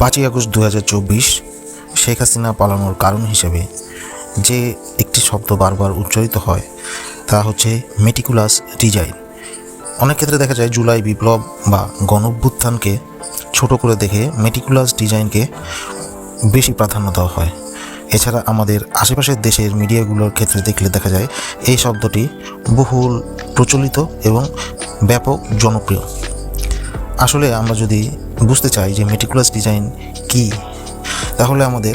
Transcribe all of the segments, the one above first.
পাঁচই আগস্ট দু হাজার চব্বিশ শেখ হাসিনা পালানোর কারণ হিসেবে যে একটি শব্দ বারবার উচ্চারিত হয়, তা হচ্ছে মেটিকুলাস ডিজাইন। অনেক ক্ষেত্রে দেখা যায় জুলাই বিপ্লব বা গণভ্যুত্থানকে ছোট করে দেখে মেটিকুলাস ডিজাইনকে বেশি প্রাধান্য দেওয়া হয়। এছাড়া আমাদের আশেপাশের দেশের মিডিয়াগুলোর ক্ষেত্রে দেখলে দেখা যায় এই শব্দটি বহুল প্রচলিত এবং ব্যাপক জনপ্রিয়। আসলে আমরা যদি বুঝতে চাই যে মেটিকুলাস ডিজাইন কি। তাহলে আমাদের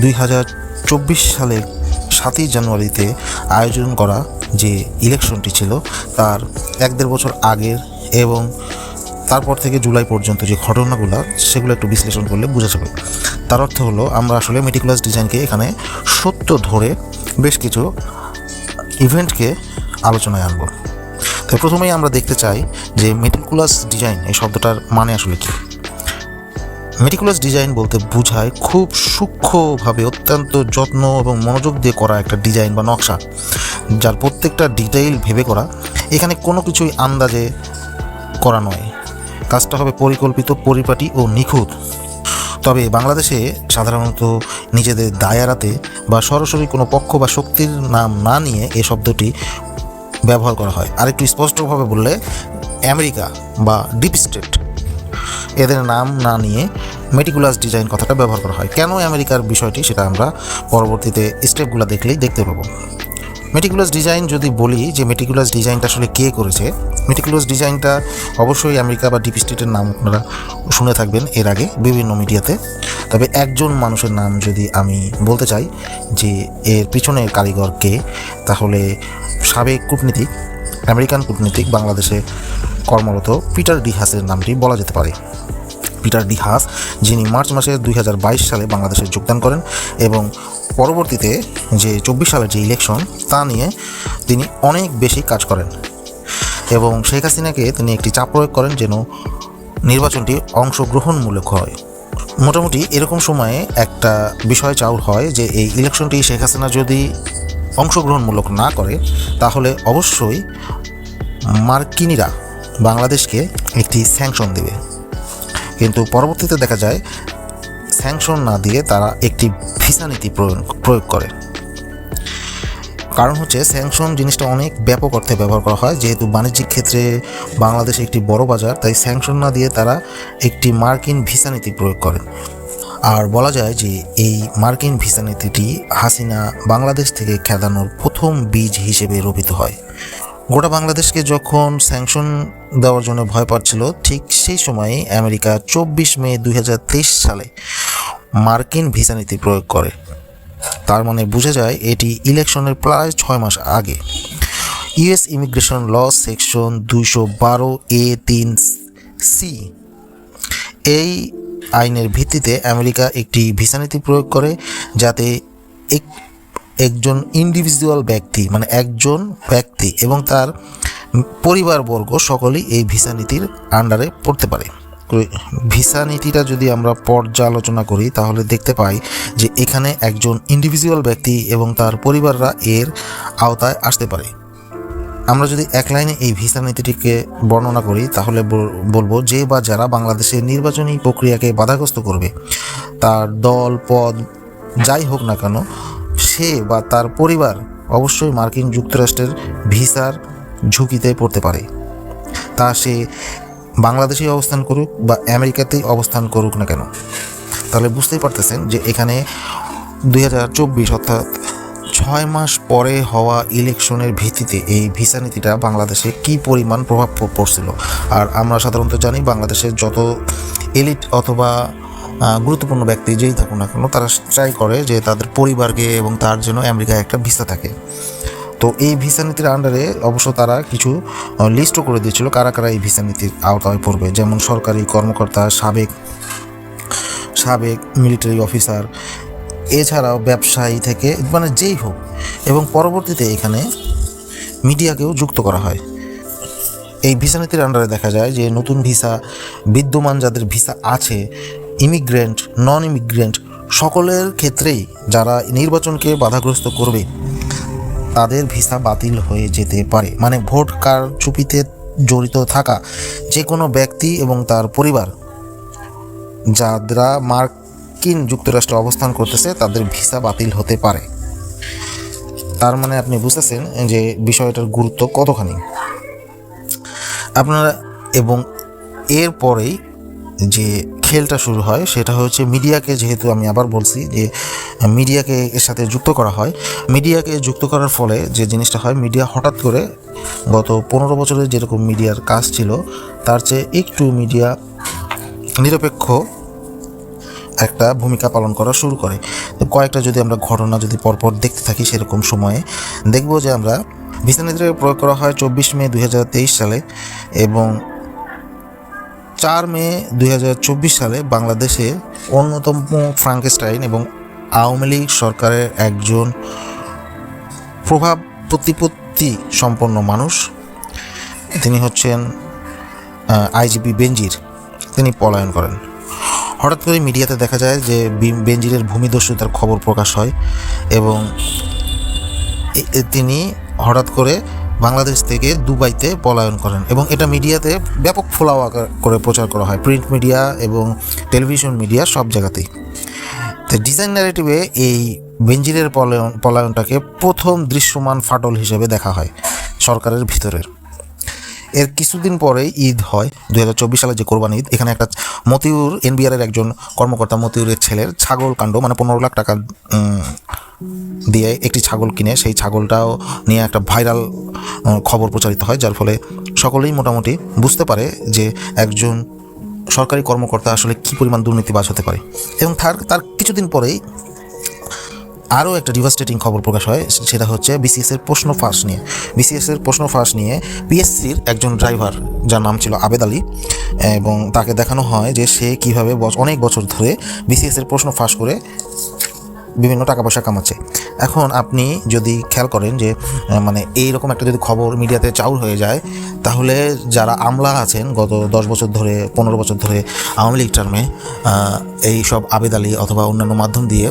দুই হাজার চব্বিশ সালের সাতই জানুয়ারিতে আয়োজন করা যে ইলেকশনটি ছিল, তার এক দেড় বছর আগের এবং তারপর থেকে জুলাই পর্যন্ত যে ঘটনাগুলো, সেগুলো একটু বিশ্লেষণ করলে বোঝা যাবে। তার অর্থ হলো, আমরা আসলে মেটিকুলাস ডিজাইনকে এখানে সত্য ধরে বেশ কিছু ইভেন্টকে আলোচনায় আনব। তো প্রথমেই আমরা দেখতে চাই যে মেটিকুলাস ডিজাইন এই শব্দটার মানে আসলে কী। মেটিকুলাস ডিজাইন বলতে বোঝায় খুব সূক্ষ্মভাবে অত্যন্ত যত্ন এবং মনোযোগ দিয়ে করা একটা ডিজাইন বা নকশা, যার প্রত্যেকটা ডিটেইল ভেবে করা, এখানে কোনো কিছুই আন্দাজে করা নয়। কাজটা হবে পরিকল্পিত, পরিপাটি ও নিখুঁত। তবে বাংলাদেশে সাধারণত নিজেদের দায়ারাতে বা সরাসরি কোনো পক্ষ বা শক্তির নাম না নিয়ে এ শব্দটি ব্যবহার করা হয়। আর একটু স্পষ্টভাবে বললে, আমেরিকা বা ডিপ স্টেট এদের নাম না নিয়ে মেটিকুলাস ডিজাইন কথাটা ব্যবহার করা হয়। কেন আমেরিকার বিষয়টি সেটা আমরা পরবর্তীতে স্টেপগুলো দেখলেই দেখতে পাবো। মেটিকুলাস ডিজাইন যদি বলি যে মেটিকুলাস ডিজাইনটা আসলে কে করেছে মেটিকুলাস ডিজাইনটা অবশ্যই আমেরিকা বা ডিপ স্টেটের নাম আপনারা শুনে থাকবেন এর আগে বিভিন্ন মিডিয়াতে। তবে একজন মানুষের নাম যদি আমি বলতে চাই যে এর পিছনের কারিগর কে, তাহলে সাবেক কূটনীতিক, আমেরিকান কূটনীতিক, বাংলাদেশে কর্মরত পিটার ডিহাসের নামটি বলা যেতে পারে। পিটার ডিহাস যিনি মার্চ মাসের দুই সালে বাংলাদেশে যোগদান করেন এবং পরবর্তীতে যে চব্বিশ সালের যে ইলেকশন, তা নিয়ে তিনি অনেক বেশি কাজ করেন এবং শেখ হাসিনাকে তিনি একটি চাপ প্রয়োগ করেন যেন নির্বাচনটি অংশগ্রহণমূলক হয়। মোটামুটি এরকম সময়ে একটা বিষয় চাউল হয় যে, এই ইলেকশনটি শেখ হাসিনা যদি অংশগ্রহণমূলক না করে, তাহলে অবশ্যই মার্কিনিরা বাংলাদেশকে একটি স্যাংশন দেবে। কিন্তু পরবর্তীতে দেখা যায়, স্যাংশন না দিয়ে তারা একটি ভিসা নীতি প্রয়োগ করে। কারণ হচ্ছে, স্যাংশন জিনিসটা অনেক ব্যাপক অর্থে ব্যবহার করা হয়। যেহেতু বাণিজ্যিক ক্ষেত্রে বাংলাদেশ একটি বড় বাজার, তাই স্যাংশন না দিয়ে তারা একটি মার্কিন ভিসা নীতি প্রয়োগ করেন আর বলা যায় যে এই মার্কিন ভিসা নীতিটি হাসিনা বাংলাদেশ থেকে খেদানোর প্রথম বীজ হিসেবে রোপিত হয়। গোটা বাংলাদেশকে যখন স্যাংশন দেওয়ার জন্য ভয় পাচ্ছিল, ঠিক সেই সময়ে আমেরিকা চব্বিশ মে দু হাজার তেইশ সালে মার্কিন ভিসা নীতি প্রয়োগ করে। তার মানে বোঝা যায় এটি ইলেকশনের প্রায় ছয় মাস আগে। ইউএস ইমিগ্রেশন ল সেকশন দুইশো বারো এ তিন সি। এই আইনের ভিত্তিতে আমেরিকা একটি ভিসা নীতি প্রয়োগ করে যাতে এক একজন ইন্ডিভিজুয়াল ব্যক্তি মানে একজন ব্যক্তি এবং তার পরিবারবর্গ সকলেই এই ভিসা নীতির আন্ডারে পড়তে পারে। ভিসা নীতিটা যদি আমরা পর্যালোচনা করি, তাহলে দেখতে পাই যে এখানে একজন ইন্ডিভিজুয়াল ব্যক্তি এবং তার পরিবাররা এর আওতায় আসতে পারে। আমরা যদি এক লাইনে এই ভিসা নীতিটিকে বর্ণনা করি, তাহলে বলব যে বা যারা বাংলাদেশের নির্বাচনী প্রক্রিয়াকে বাধাগ্রস্ত করবে, তার দল, পদ, যাই হোক না কেন, সে বা তার পরিবার অবশ্যই মার্কিন যুক্তরাষ্ট্রের ভিসার ঝুঁকিতে পড়তে পারে। তা সে বাংলাদেশেই অবস্থান করুক বা আমেরিকাতেই অবস্থান করুক না কেন? তাহলে বুঝতেই পারতেছেন যে এখানে দুই হাজার চব্বিশ অর্থাৎ ছয় মাস পরে হওয়া ইলেকশনের ভিত্তিতে এই ভিসা নীতিটা বাংলাদেশে কী পরিমাণ প্রভাব পড়ছিল? আর আমরা সাধারণত জানি বাংলাদেশের যত এলিট অথবা গুরুত্বপূর্ণ ব্যক্তি যেই থাকুক না কেন, তারা ট্রাই করে যে তাদের পরিবারকে এবং তার জন্য আমেরিকায় একটা ভিসা থাকে। তো এই ভিসা নীতির আন্ডারে অবশ্য তারা কিছু লিস্টও করে দিয়েছিল কারা কারা এই ভিসা নীতির আওতায় পড়বে। যেমন সরকারি কর্মকর্তা, সাবেক সাবেক মিলিটারি অফিসার এছাড়াও ব্যবসায়ী থেকে মানে যেই হোক, এবং পরবর্তীতে এখানে মিডিয়াকেও যুক্ত করা হয়। এই ভিসা নীতির আন্ডারে দেখা যায় যে নতুন ভিসা, বিদ্যমান যাদের ভিসা আছে ইমিগ্রেন্ট নন ইমিগ্রেন্ট সকলের ক্ষেত্রেই যারা নির্বাচনকে বাধাগ্রস্ত করবে, তাদের ভিসা বাতিল হয়ে যেতে পারে। মানে ভোট কারচুপিতে জড়িত থাকা যে কোনো ব্যক্তি এবং তার পরিবার, যারা মার্কিন যুক্তরাষ্ট্রে অবস্থান করতেছে, তাদের ভিসা বাতিল হতে পারে। তার মানে আপনি বুঝতেছেন যে বিষয়টার গুরুত্ব কতখানি। আপনারা এবং এরপরেই যে খেলটা শুরু হয়, সেটা হচ্ছে মিডিয়াকে যেহেতু আমি আবার বলছি যে মিডিয়াকে এর সাথে যুক্ত করা হয়, মিডিয়াকে যুক্ত করার ফলে যে জিনিসটা হয়, মিডিয়া হঠাৎ করে গত পনেরো বছরের যেরকম মিডিয়ার কাজ ছিল, তার চেয়ে একটু মিডিয়া নিরপেক্ষ একটা ভূমিকা পালন করা শুরু করে। তো কয়েকটা যদি আমরা ঘটনা যদি পরপর দেখতে থাকি সেরকম সময়ে, দেখব যে আমরা ভিসা নীতিতে প্রয়োগ করা হয় চব্বিশ মে দুই হাজার তেইশ সালে এবং চার মে দুই হাজার চব্বিশ সালে বাংলাদেশে অন্যতম ফ্রাঙ্কেস্টাইন এবং আওয়ামী লীগ সরকারের একজন প্রভাব প্রতিপত্তি সম্পন্ন মানুষ। তিনি হচ্ছেন আইজিপি বেনজির। তিনি পলায়ন করেন। হঠাৎ করে মিডিয়াতে দেখা যায় যে বি- বেনজিরের ভূমিদস্যুতার খবর প্রকাশ হয় এবং তিনি হঠাৎ করে বাংলাদেশ থেকে দুবাইতে পলায়ন করেন এবং এটা মিডিয়াতে ব্যাপক ফোলাও করে প্রচার করা হয়। প্রিন্ট মিডিয়া এবং টেলিভিশন মিডিয়া সব জায়গাতেই। তো ডিজাইন ন্যারেটিভে এই বেঞ্জিরের পলায়ন পলায়নটাকে প্রথম দৃশ্যমান ফাটল হিসেবে দেখা হয় সরকারের ভিতরের। এর কিছুদিন পরেই ঈদ হয় দু হাজার চব্বিশ সালে যে কোরবানি ঈদ, এখানে একটা মতিউর, এনবিআরের একজন কর্মকর্তা মতিউরের ছেলের ছাগল কাণ্ড মানে পনেরো লাখ টাকা দিয়ে একটি ছাগল কিনে, সেই ছাগলটাও নিয়ে একটা ভাইরাল খবর প্রচারিত হয়, যার ফলে সকলেই মোটামুটি বুঝতে পারে যে একজন সরকারি কর্মকর্তা আসলে কী পরিমাণ দুর্নীতিবাজ হতে পারে। এবং তার তার কিছুদিন পরেই আরও একটা ডিভাস্টেটিং খবর প্রকাশ হয়, সেটা হচ্ছে বিসিএস এর প্রশ্ন ফাঁস নিয়ে। বিসিএস এর প্রশ্ন ফাঁস নিয়ে পিএসসির একজন ড্রাইভার যার নাম ছিল আবেদ আলী, এবং তাকে দেখানো হয় যে সে কীভাবে অনেক বছর ধরে বিসিএস এর প্রশ্ন ফাঁস করে বিভিন্ন টাকা পয়সা কামাচ্ছে। এখন আপনি যদি খেয়াল করেন যে মানে এইরকম একটা যদি খবর মিডিয়াতে চাউর হয়ে যায়, তাহলে যারা আমলা আছেন গত দশ বছর ধরে, পনেরো বছর ধরে, আওয়ামী লীগ টার্মে এই সব আবেদ আলী অথবা অন্যান্য মাধ্যম দিয়ে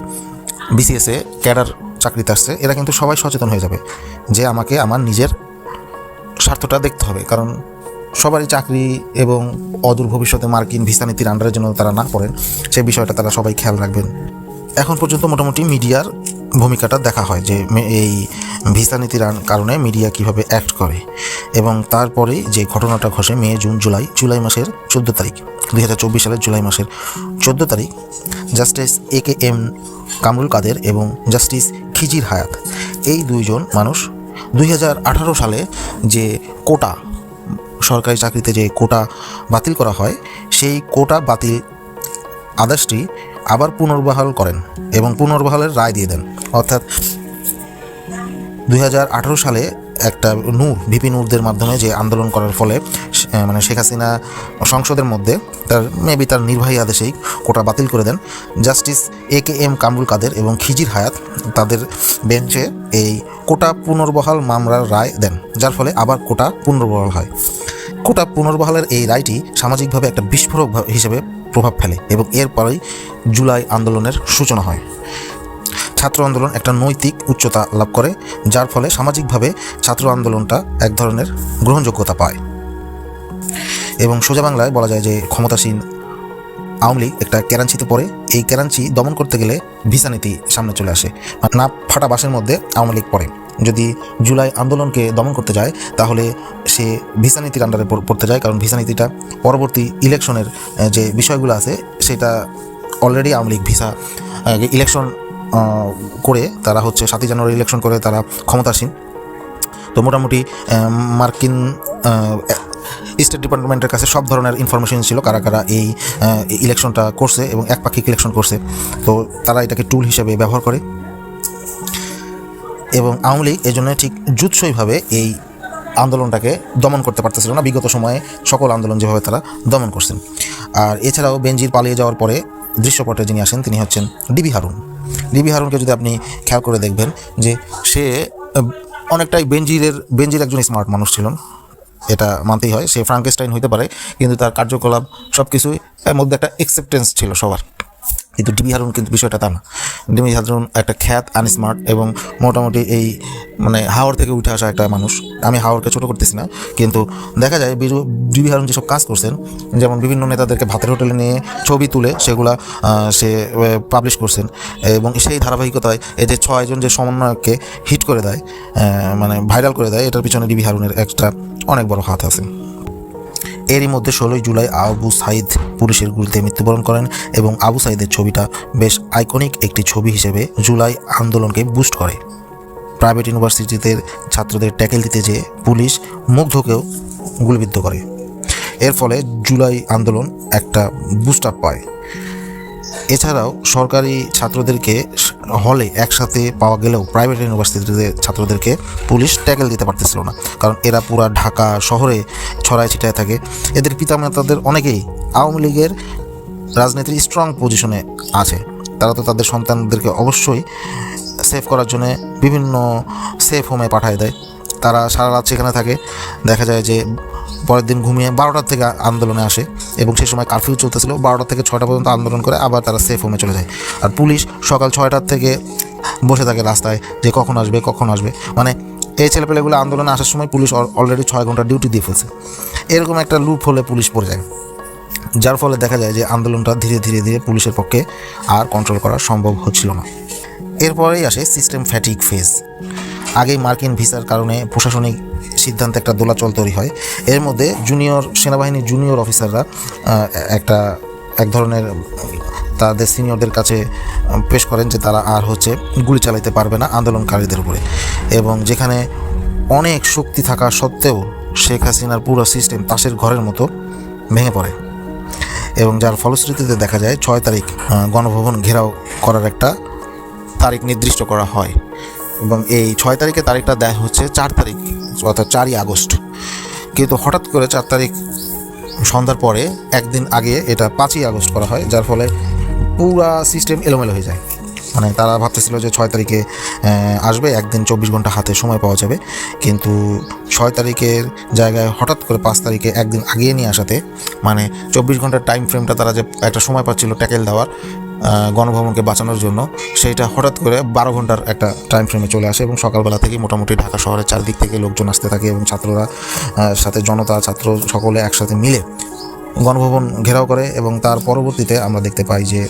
বিসিএসে ক্যাডার চাকরিতে আসছে, এরা কিন্তু সবাই সচেতন হয়ে যাবে যে আমাকে আমার নিজের স্বার্থটা দেখতে হবে। কারণ সবারই চাকরি এবং অদূর ভবিষ্যতে মার্কিন ভিসা নীতির আন্ডারের জন্য তারা না পড়েন সেই বিষয়টা তারা সবাই খেয়াল রাখবেন। এখন পর্যন্ত মোটামুটি মিডিয়ার ভূমিকাটা দেখা হয় যে এই ভিসা নীতির কারণে মিডিয়া কীভাবে অ্যাক্ট করে। এবং তারপরে যে ঘটনাটা ঘটে মে, জুন, জুলাই জুলাই মাসের চোদ্দ তারিখ, দুই হাজার চব্বিশ সালের জুলাই মাসের চোদ্দ তারিখ, justice A K M Kamrul Kader এবং জাস্টিস খিজির হায়াত, এই দুইজন মানুষ দুই হাজার আঠারো সালে যে কোটা, সরকারি চাকরিতে যে কোটা বাতিল করা হয়, সেই কোটা বাতিল আদেশটি আবার পুনর্বহাল করেন এবং পুনর্বহালের রায় দিয়ে দেন। অর্থাৎ দুই হাজার আঠেরো সালে একটা নূর, ভিপি নূরদের মাধ্যমে যে আন্দোলন করার ফলে মানে শেখ হাসিনা সংসদের মধ্যে তার মেবি তার নির্বাহী আদেশেই কোটা বাতিল করে দেন। Justice A K M Kamrul Kader এবং খিজির হায়াত তাদের বেঞ্চে এই কোটা পুনর্বহাল মামলার রায় দেন, যার ফলে আবার কোটা পুনর্বহাল হয়। কোটা পুনর্বহালের এই রায়টি সামাজিকভাবে একটা বিস্ফোরক হিসেবে প্রভাব ফেলে এবং এরপরেই জুলাই আন্দোলনের সূচনা হয়। ছাত্র আন্দোলন একটা নৈতিক উচ্চতা লাভ করে, যার ফলে সামাজিকভাবে ছাত্র আন্দোলনটা এক ধরনের গ্রহণযোগ্যতা পায়। এবং সোজা বাংলায় বলা যায় যে ক্ষমতাসীন আওয়ামী লীগ একটা কেরাঞ্চিতে পড়ে। এই কেরাঞ্চি দমন করতে গেলে ভিসা নীতি সামনে চলে আসে। না ফাটা বাসের মধ্যে আওয়ামী লীগ পড়ে। যদি জুলাই আন্দোলনকে দমন করতে যায়, তাহলে সে ভিসা নীতির আন্ডারে পড়তে যায়। কারণ ভিসা নীতিটা পরবর্তী ইলেকশনের যে বিষয়গুলো আছে, সেটা already Awami League visa election করে তারা হচ্ছে সাতই জানুয়ারি ইলেকশন করে তারা ক্ষমতাসীন। তো মোটামুটি মার্কিন স্টেট ডিপার্টমেন্টের কাছে সব ধরনের ইনফরমেশন ছিল কারা কারা এই ইলেকশনটা করছে এবং একপাক্ষিক ইলেকশন করছে। তো তারা এটাকে টুল হিসেবে ব্যবহার করে। এবং আওয়ামী লীগ এই জন্য ঠিক জুৎসইভাবে এই আন্দোলনটাকে দমন করতে পারতেছিল না। বিগত সময়ে সকল আন্দোলন যেভাবে তারা দমন করছেন। আর এছাড়াও বেনজির পালিয়ে যাওয়ার পরে দৃশ্যপটে যিনি আসেন তিনি হচ্ছেন ডিবি হারুন। ডিবি হারুনকে যদি আপনি খেয়াল করে দেখবেন যে সে অনেকটাই বেঞ্জিরের বেঞ্জির একজন স্মার্ট মানুষ ছিলেন এটা মানতেই হয়। সে ফ্রাঙ্কেস্টাইন হইতে পারে, কিন্তু তার কার্যকলাপ সব কিছুই মধ্যে একটা এক্সেপ্টেন্স ছিল সবার। কিন্তু ডিবি হারুন কিন্তু বিষয়টা তা না। ডিবি হারুন একটা খ্যাত আনস্মার্ট এবং মোটামুটি এই মানে হাওড় থেকে উঠে আসা একটা মানুষ। আমি হাওড়কে ছোটো করতেছি না, কিন্তু দেখা যায় ডিবি হারুন যেসব কাজ করছেন, যেমন বিভিন্ন নেতাদেরকে ভাতের হোটেলে নিয়ে ছবি তুলে সেগুলা সে পাবলিশ করছেন এবং সেই ধারাবাহিকতায় এই যে ছয়জন যে সমন্বয়ককে হিট করে দেয় মানে ভাইরাল করে দেয়, এটার পিছনে ডিবি হারুনের একটা অনেক বড় হাত আছে। এরই মধ্যে ষোলোই জুলাই আবু সাইদ পুলিশের গুলিতে মৃত্যুবরণ করেন এবং আবু সাইদের ছবিটা বেশ আইকনিক একটি ছবি হিসেবে জুলাই আন্দোলনকে বুস্ট করে। প্রাইভেট ইউনিভার্সিটিতে ছাত্রদের ট্যাকেল দিতে যেয়ে পুলিশ মুগ্ধকেও গুলিবিদ্ধ করে। এর ফলে জুলাই আন্দোলন একটা বুস্ট আপ পায়। এছাড়াও সরকারি ছাত্রদেরকে হলে একসাথে পাওয়া গেলেও প্রাইভেট ইউনিভার্সিটিতে ছাত্রদেরকে পুলিশ ট্যাকেল দিতে পারতেছিল না। কারণ এরা পুরা ঢাকা শহরে ছড়ায় ছিটায় থাকে। এদের পিতামাতাদের অনেকেই আওয়ামী লীগের রাজনীতির স্ট্রং পজিশনে আছে। তারা তো তাদের সন্তানদেরকে অবশ্যই সেভ করার জন্য বিভিন্ন সেফ হোমে পাঠায় দেয়। তারা সারা রাত সেখানে থাকে। দেখা যায় যে পরের দিন ঘুমিয়ে বারোটার থেকে আন্দোলনে আসে এবং সেই সময় কারফিউ চলতেছিল, বারোটা থেকে ছয়টা পর্যন্ত আন্দোলন করে আবার তারা সেফ হোমে চলে যায়। আর পুলিশ সকাল ছয়টার থেকে বসে থাকে রাস্তায় যে কখন আসবে কখন আসবে। মানে এই ছেলেপেলেগুলো আন্দোলনে আসার সময় পুলিশ অলরেডি ছয় ঘণ্টা ডিউটি দিয়ে ফেলছে। এরকম একটা লুপ হলে পুলিশ পড়ে যায়। যার ফলে দেখা যায় যে আন্দোলনটা ধীরে ধীরে ধীরে পুলিশের পক্ষে আর কন্ট্রোল করা সম্ভব হচ্ছিল না। এরপরেই আসে সিস্টেম ফ্যাটিক ফেজ আগেই মার্কিন ভিসার কারণে প্রশাসনিক সিদ্ধান্তে একটা দোলাচল তৈরি হয়। এর মধ্যে জুনিয়র সেনাবাহিনীর জুনিয়র অফিসাররা একটা, এক ধরনের, তাদের সিনিয়রদের কাছে পেশ করেন যে তারা আর হচ্ছে গুলি চালাইতে পারবে না আন্দোলনকারীদের উপরে। এবং যেখানে অনেক শক্তি থাকা সত্ত্বেও শেখ হাসিনার পুরো সিস্টেম তাসের ঘরের মতো ভেঙে পড়ে। এবং যার ফলশ্রুতিতে দেখা যায়, ছয় তারিখ গণভবন ঘেরাও করার একটা তারিখ নির্দিষ্ট করা হয়। এবং এই ছয় তারিখে তারিখটা দেয় হচ্ছে চার তারিখ, অর্থাৎ চারই আগস্ট। কিন্তু হঠাৎ করে চার তারিখ সন্ধ্যার পরে একদিন আগে এটা পাঁচই আগস্ট করা হয়, যার ফলে পুরা সিস্টেম এলোমেলো হয়ে যায়। মানে তারা ভাবতেছিল যে ছয় তারিখে আসবে, একদিন চব্বিশ ঘণ্টা হাতে সময় পাওয়া যাবে। কিন্তু ছয় তারিখের জায়গায় হঠাৎ করে পাঁচ তারিখে একদিন আগিয়ে নিয়ে আসাতে মানে চব্বিশ ঘণ্টার টাইম ফ্রেমটা তারা যে একটা সময় পাচ্ছিল ট্যাকেল দেওয়ার গণভবনকে বাঁচানোর জন্য। সেইটা হঠাৎ করে বারো ঘণ্টার একটা টাইম ফ্রেমে চলে আসে এবং সকালবেলা থেকেই মোটামুটি ঢাকা শহরের চারদিক থেকে লোকজন আসতে থাকে এবং ছাত্ররা সাথে জনতা, ছাত্র সকলে একসাথে মিলে গণভবন ঘেরাও করে এবং তার পরবর্তীতে আমরা দেখতে পাই যে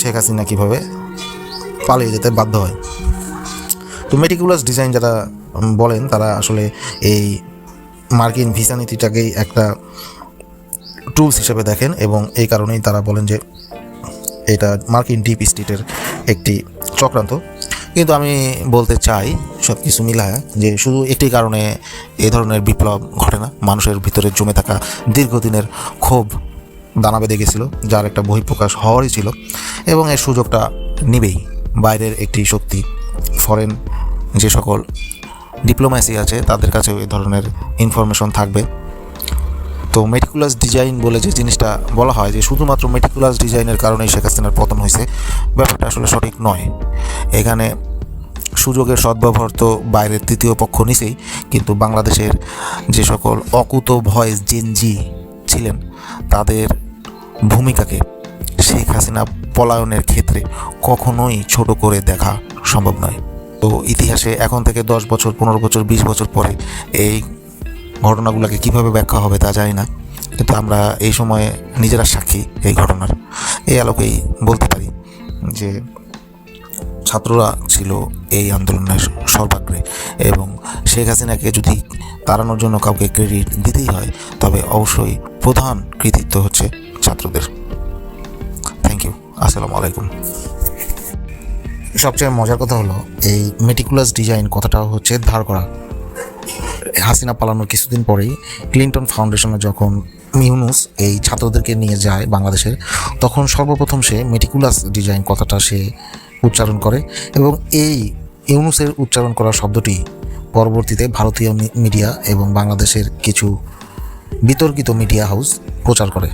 শেখ হাসিনা কীভাবে পালিয়ে যেতে বাধ্য হয়। তো মেটিকুলাস ডিজাইন যারা বলেন তারা আসলে এই মার্কিন ভিসা নীতিটাকেই একটা টুলস হিসেবে দেখেন এবং এই কারণেই তারা বলেন যে এটা মার্কিন ডিপ স্টেটের একটি চক্রান্ত। কিন্তু আমি বলতে চাই সব কিছু মিলায় যে শুধু একটি কারণে এই ধরনের বিপ্লব ঘটে না, মানুষের ভিতরে জমে থাকা দীর্ঘদিনের ক্ষোভ দানা বেঁধে গেছিল, যার একটা বহিঃপ্রকাশ হওয়ারই ছিল এবং এর সুযোগটা নিবেই। বাইরের একটি শক্তি, ফরেন যে সকল ডিপ্লোম্যাসি আছে, তাদের কাছেও এই ধরনের ইনফরমেশন থাকবে। তো মেটিকুলাস ডিজাইন বলে যে জিনিসটা বলা হয় যে শুধুমাত্র মেটিকুলাস ডিজাইনের কারণেই শেখ হাসিনার পতন হয়েছে, ব্যাপারটা আসলে সঠিক নয়। এখানে সুযোগের সদ্ব্যবহার তো বাইরের তৃতীয় পক্ষ নিছেই কিন্তু বাংলাদেশের যে সকল অকুত ভয়েস জেনজি ছিলেন, তাদের ভূমিকাকে শেখ হাসিনা পলায়নের ক্ষেত্রে কখনোই ছোট করে দেখা সম্ভব নয়। তো ইতিহাসে এখন থেকে দশ বছর, পনেরো বছর, বিশ বছর পরে এই ঘটনাগুলোকে কীভাবে ব্যাখ্যা হবে তা জানি না, কিন্তু আমরা এই সময়ে নিজেরা সাক্ষী এই ঘটনার। এই আলোকেই বলতে পারি যে ছাত্ররা ছিল এই আন্দোলনের সর্বাগ্রে এবং শেখ হাসিনাকে যদি তাড়ানোর জন্য কাউকে ক্রেডিট দিতেই হয়, তবে অবশ্যই প্রধান কৃতিত্ব হচ্ছে ছাত্রদের। থ্যাংক ইউ আসসালামু আলাইকুম। সবচেয়ে মজার কথা হলো, এই মেটিকুলাস ডিজাইন কথাটা হচ্ছে ধার করা। হাসিনা পালানোর কিছুদিন পরেই ক্লিন্টন ফাউন্ডেশনে যখন ইউনুস এই ছাত্রদেরকে নিয়ে যায় বাংলাদেশের, তখন সর্বপ্রথম সে মেটিকুলাস ডিজাইন কথাটা সে উচ্চারণ করে এবং এই ইউনুসের উচ্চারণ করা শব্দটি পরবর্তীতে ভারতীয় মিডিয়া এবং বাংলাদেশের কিছু বিতর্কিত মিডিয়া হাউস প্রচার করে।